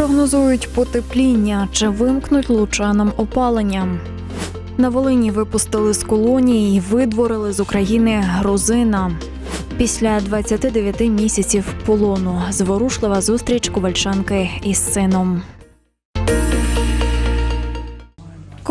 Прогнозують потепління чи вимкнуть лучанам опалення. На Волині випустили з колонії і видворили з України грузина. Після 29 місяців полону зворушлива зустріч ковальчанки із сином.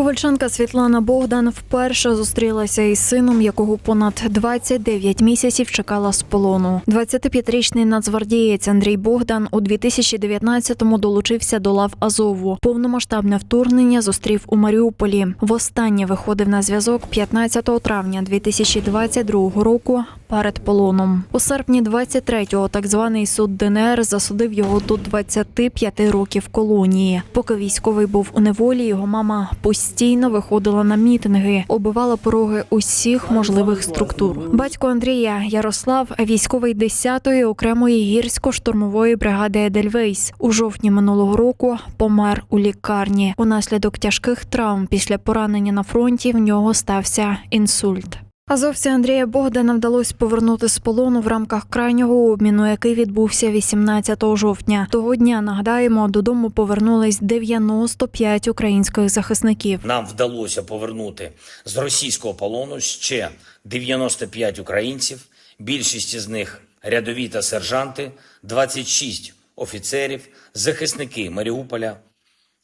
Ковальчанка Світлана Богдан вперше зустрілася із сином, якого понад 29 місяців чекала з полону. 25-річний нацгвардієць Андрій Богдан у 2019-му долучився до лав Азову. Повномасштабне вторгнення зустрів у Маріуполі. Востаннє виходив на зв'язок 15 травня 2022 року перед полоном. У серпні 23-го так званий суд ДНР засудив його до 25 років колонії. Поки військовий був у неволі, його мама постійно виходила на мітинги, оббивала пороги усіх можливих структур. Батько Андрія Ярослав, військовий 10-ї окремої гірсько-штурмової бригади Едельвейс, у жовтні минулого року помер у лікарні. Унаслідок тяжких травм після поранення на фронті в нього стався інсульт. Азовці Андрія Богдана вдалося повернути з полону в рамках крайнього обміну, який відбувся 18 жовтня. Того дня нагадаємо, додому повернулись 95 українських захисників. Нам вдалося повернути з російського полону ще 95 українців. Більшість із них рядові та сержанти, 26 офіцерів, захисники Маріуполя.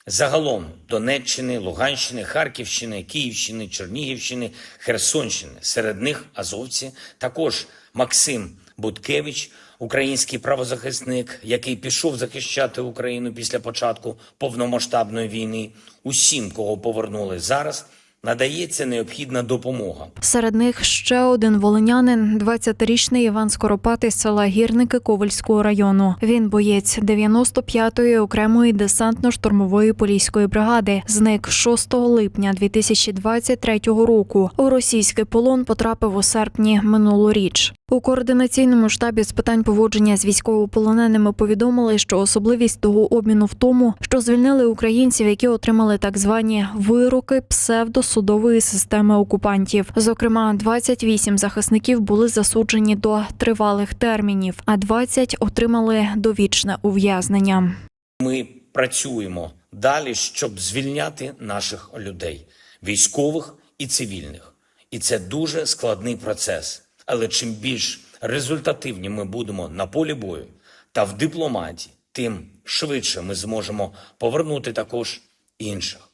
Загалом Донеччини, Луганщини, Харківщини, Київщини, Чернігівщини, Херсонщини. Серед них азовці, також Максим Буткевич, український правозахисник, який пішов захищати Україну після початку повномасштабної війни. Усім, кого повернули зараз, надається необхідна допомога. Серед них ще один волинянин, 20-річний Іван Скоропати з села Гірники Ковальського району. Він боєць 95-ї окремої десантно-штурмової поліської бригади. Зник 6 липня 2023 року. У російський полон потрапив у серпні минулоріч. У координаційному штабі з питань поводження з військовополоненими повідомили, що особливість того обміну в тому, що звільнили українців, які отримали так звані вироки псевдосудової системи окупантів. Зокрема, 28 захисників були засуджені до тривалих термінів, а 20 отримали довічне ув'язнення. Ми працюємо далі, щоб звільняти наших людей, військових і цивільних. І це дуже складний процес. Але чим більш результативні ми будемо на полі бою та в дипломатії, тим швидше ми зможемо повернути також інших.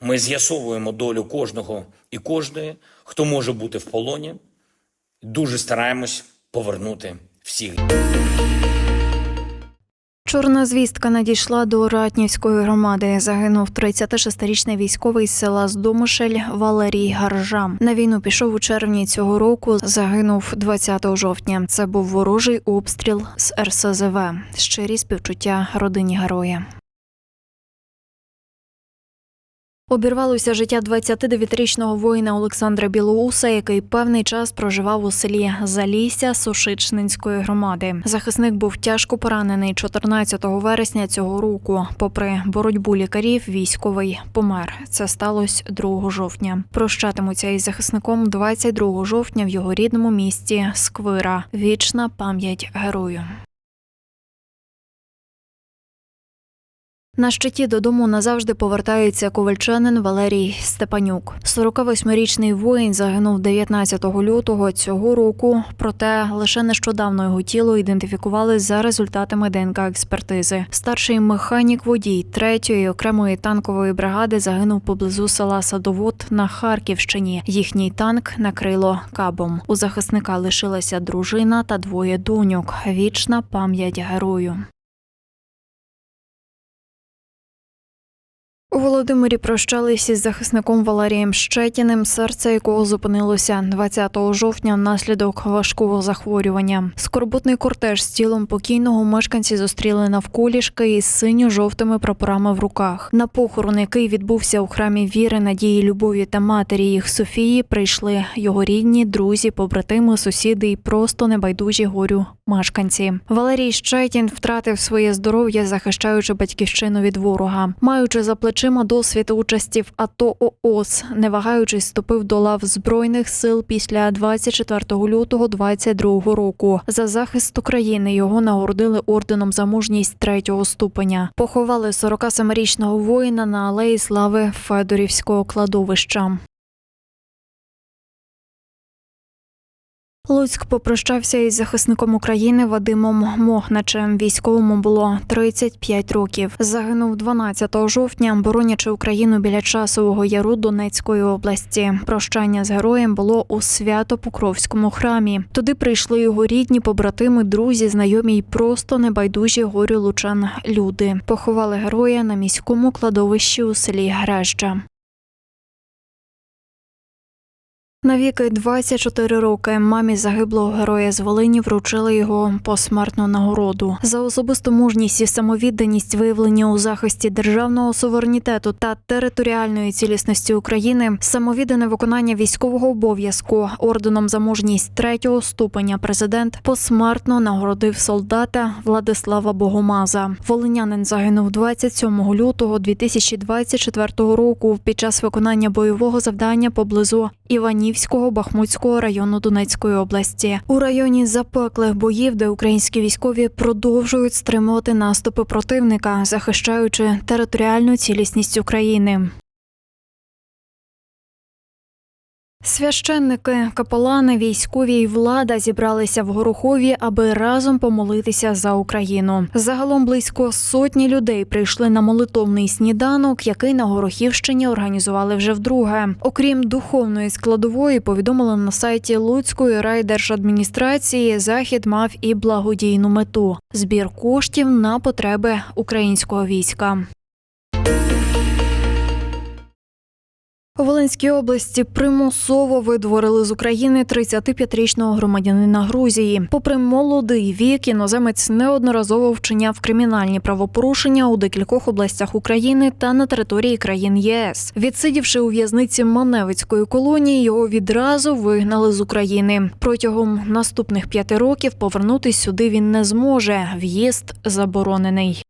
Ми з'ясовуємо долю кожного і кожної, хто може бути в полоні. Дуже стараємось повернути всіх. Чорна звістка надійшла до Ратнівської громади. Загинув 36-річний військовий з села Здомишель Валерій Гаржам. На війну пішов у червні цього року. Загинув 20 жовтня. Це був ворожий обстріл з РСЗВ. Щирі співчуття родині героя. Обірвалося життя 29-річного воїна Олександра Білоуса, який певний час проживав у селі Залісся Сушичнинської громади. Захисник був тяжко поранений 14 вересня цього року. Попри боротьбу лікарів, військовий помер. Це сталося 2 жовтня. Прощатимуться із захисником 22 жовтня в його рідному місті Сквира. Вічна пам'ять герою. На щиті додому назавжди повертається ковальчанин Валерій Степанюк. 48-річний воїн загинув 19 лютого цього року. Проте лише нещодавно його тіло ідентифікували за результатами ДНК експертизи. Старший механік водій 3-ї окремої танкової бригади загинув поблизу села Садовод на Харківщині. Їхній танк накрило кабом. У захисника лишилася дружина та двоє доньок. Вічна пам'ять герою. У Володимирі прощались із захисником Валерієм Щетіним, серце якого зупинилося 20 жовтня внаслідок важкого захворювання. Скорботний кортеж з тілом покійного мешканці зустріли навколішки із синьо-жовтими прапорами в руках. На похорон, який відбувся у храмі віри, надії, любові та матері їх Софії, прийшли його рідні, друзі, побратими, сусіди і просто небайдужі горю мешканці. Валерій Щетін втратив своє здоров'я, захищаючи батьківщину від ворога, маючи за плечима плечима досвід участі в АТО ООС, не вагаючись, вступив до лав збройних сил після 24 лютого 22 року. За захист України його нагородили орденом за мужність третього ступеня. Поховали 47-річного воїна на алеї слави Федорівського кладовища. Луцьк попрощався із захисником України Вадимом Могначем. Військовому було 35 років. Загинув 12 жовтня, боронячи Україну біля часового яру Донецької області. Прощання з героєм було у Свято-Покровському храмі. Туди прийшли його рідні, побратими, друзі, знайомі й просто небайдужі горю лучан люди. Поховали героя на міському кладовищі у селі Греща. Навіки 24 роки мамі загиблого героя з Волині вручили його посмертну нагороду за особисту мужність і самовідданість, виявлення у захисті державного суверенітету та територіальної цілісності України, самовіддане виконання військового обов'язку орденом за мужність третього ступеня. Президент посмертно нагородив солдата Владислава Богомаза. Волинянин загинув 27 лютого 2024 року під час виконання бойового завдання поблизу Іванівського Бахмутського району Донецької області. У районі запеклих боїв, де українські військові продовжують стримувати наступи противника, захищаючи територіальну цілісність України. Священники, капелани, військові і влада зібралися в Горохові, аби разом помолитися за Україну. Загалом близько сотні людей прийшли на молитовний сніданок, який на Горохівщині організували вже вдруге. Окрім духовної складової, повідомили на сайті Луцької райдержадміністрації. Захід мав і благодійну мету збір коштів на потреби українського війська. У Волинській області примусово видворили з України 35-річного громадянина Грузії. Попри молодий вік, іноземець неодноразово вчиняв кримінальні правопорушення у декількох областях України та на території країн ЄС. Відсидівши у в'язниці Маневицької колонії, його відразу вигнали з України. Протягом наступних п'яти років повернутись сюди він не зможе. В'їзд заборонений.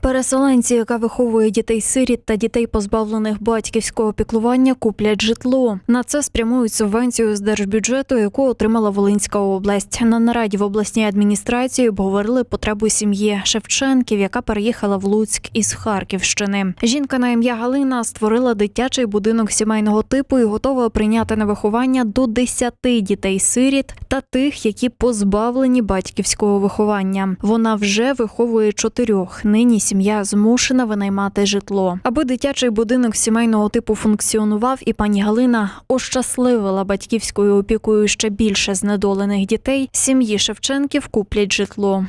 Переселенці, яка виховує дітей сиріт та дітей, позбавлених батьківського піклування, куплять житло. На це спрямують субвенцію з держбюджету, яку отримала Волинська область. На нараді в обласній адміністрації обговорили потребу сім'ї Шевченків, яка переїхала в Луцьк із Харківщини. Жінка на ім'я Галина створила дитячий будинок сімейного типу і готова прийняти на виховання до 10 дітей-сиріт та тих, які позбавлені батьківського виховання. Вона вже виховує чотирьох. Нині сім'я змушена винаймати житло. Аби дитячий будинок сімейного типу функціонував, і пані Галина ощасливила батьківською опікою ще більше знедолених дітей. Сім'ї Шевченків куплять житло.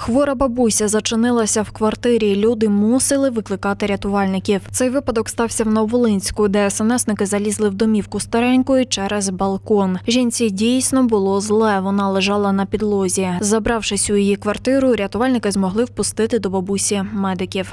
Хвора бабуся зачинилася в квартирі. Люди мусили викликати рятувальників. Цей випадок стався в Новолинську, де СНСники залізли в домівку старенької через балкон. Жінці дійсно було зле. Вона лежала на підлозі. Забравшись у її квартиру, рятувальники змогли впустити до бабусі медиків.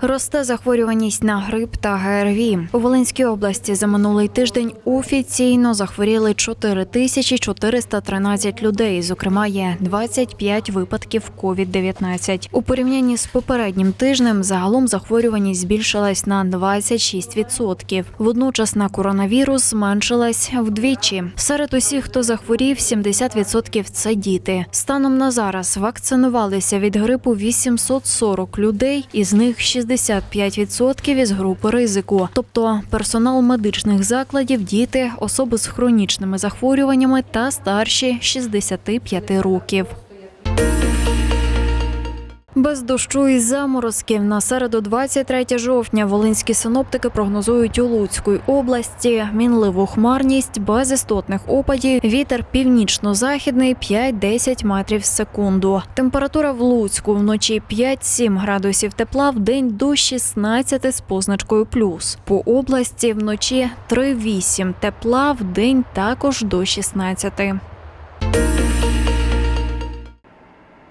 Росте захворюваність на грип та ГРВІ. У Волинській області за минулий тиждень офіційно захворіли 4413 людей. Зокрема, є 25 випадків COVID-19. У порівнянні з попереднім тижнем загалом захворюваність збільшилась на 26%. Водночас на коронавірус зменшилась вдвічі. Серед усіх, хто захворів, 70% – це діти. Станом на зараз вакцинувалися від грипу 840 людей, із них 65% із групи ризику, тобто персонал медичних закладів, діти, особи з хронічними захворюваннями та старші 65 років. Без дощу і заморозків на середу 23 жовтня волинські синоптики прогнозують у Луцької області мінливу хмарність без істотних опадів. Вітер північно-західний 5-10 метрів в секунду. Температура в Луцьку вночі 5-7 градусів тепла, в день до 16 з позначкою плюс. По області вночі 3-8 тепла, в день також до 16.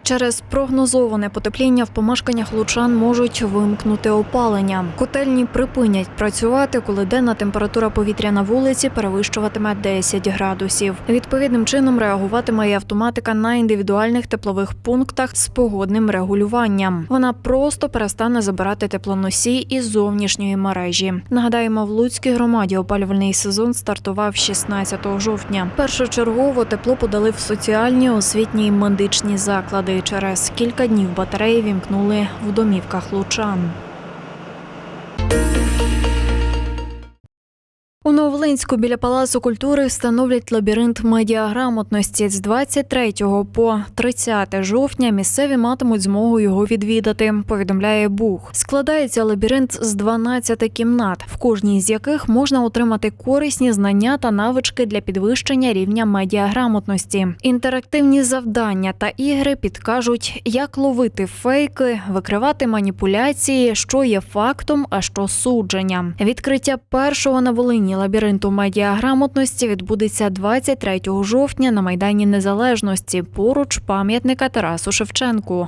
Через прогнозоване потепління в помешканнях лучан можуть вимкнути опалення. Котельні припинять працювати, коли денна температура повітря на вулиці перевищуватиме 10 градусів. Відповідним чином реагуватиме і автоматика на індивідуальних теплових пунктах з погодним регулюванням. Вона просто перестане забирати теплоносій із зовнішньої мережі. Нагадаємо, в Луцькій громаді опалювальний сезон стартував 16 жовтня. Першочергово тепло подали в соціальні, освітні і медичні заклади. Через кілька днів батареї вімкнули в домівках лучан. У Нововолинську біля Палацу культури встановлять лабіринт медіаграмотності з 23 по 30 жовтня. Місцеві матимуть змогу його відвідати. Повідомляє Бух. Складається лабіринт з 12 кімнат, в кожній з яких можна отримати корисні знання та навички для підвищення рівня медіаграмотності. Інтерактивні завдання та ігри підкажуть, як ловити фейки, викривати маніпуляції, що є фактом, а що судженням. Відкриття першого на Волині лабіринту медіаграмотності відбудеться 23 жовтня на майдані Незалежності поруч пам'ятника Тарасу Шевченку.